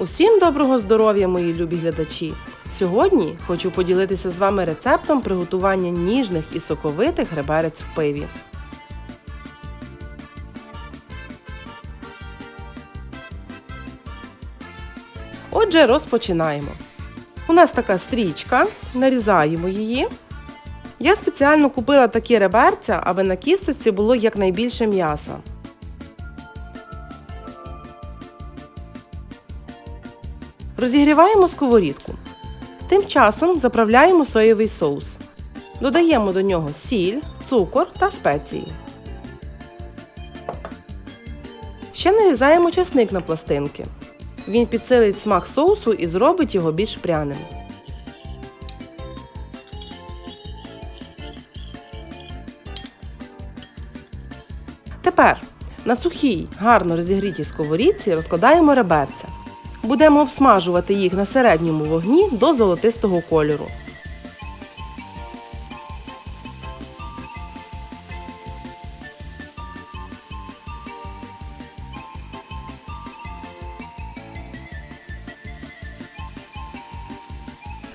Усім доброго здоров'я, мої любі глядачі! Сьогодні хочу поділитися з вами рецептом приготування ніжних і соковитих реберець в пиві. Отже, розпочинаємо. У нас така стрічка, нарізаємо її. Я спеціально купила такі реберця, аби на кісточці було якнайбільше м'яса. Розігріваємо сковорідку. Тим часом заправляємо соєвий соус. Додаємо до нього сіль, цукор та спеції. Ще нарізаємо часник на пластинки. Він підсилить смак соусу і зробить його більш пряним. Тепер на сухій, гарно розігрітій сковорідці розкладаємо реберця. Будемо обсмажувати їх на середньому вогні до золотистого кольору.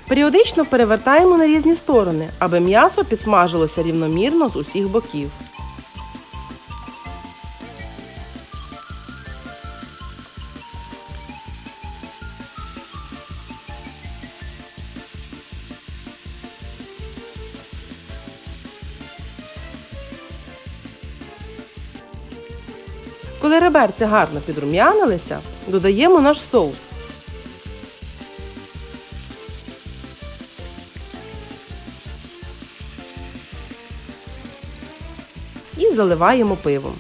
Періодично перевертаємо на різні сторони, аби м'ясо підсмажилося рівномірно з усіх боків. Коли реберця гарно підрум'янилися, додаємо наш соус. І заливаємо пивом.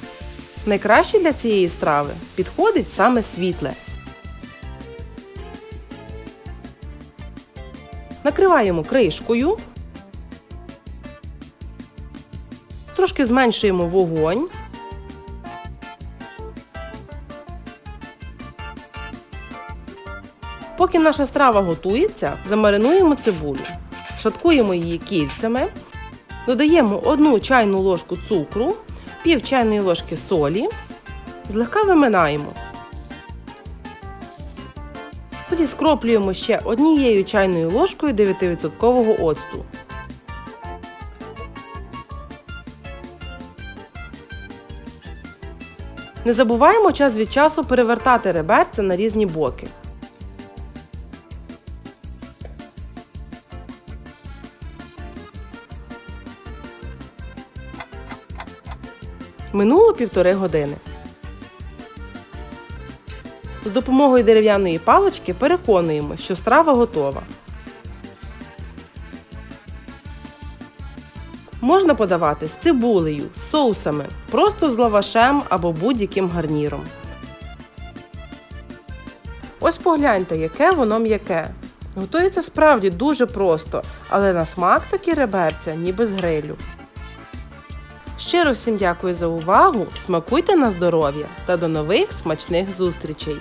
Найкраще для цієї страви підходить саме світле. Накриваємо кришкою. Трошки зменшуємо вогонь. Поки наша страва готується, замаринуємо цибулю. Шаткуємо її кільцями. Додаємо 1 чайну ложку цукру, пів чайної ложки солі. Злегка виминаємо. Тоді скроплюємо ще однією чайною ложкою 9% оцту. Не забуваємо час від часу перевертати реберця на різні боки. Минуло півтори години. З допомогою дерев'яної палички переконуємо, що страва готова. Можна подавати з цибулею, соусами, просто з лавашем або будь-яким гарніром. Ось погляньте, яке воно м'яке. Готується справді дуже просто, але на смак такі реберця ніби з грилю. Щиро всім дякую за увагу! Смакуйте на здоров'я та до нових смачних зустрічей!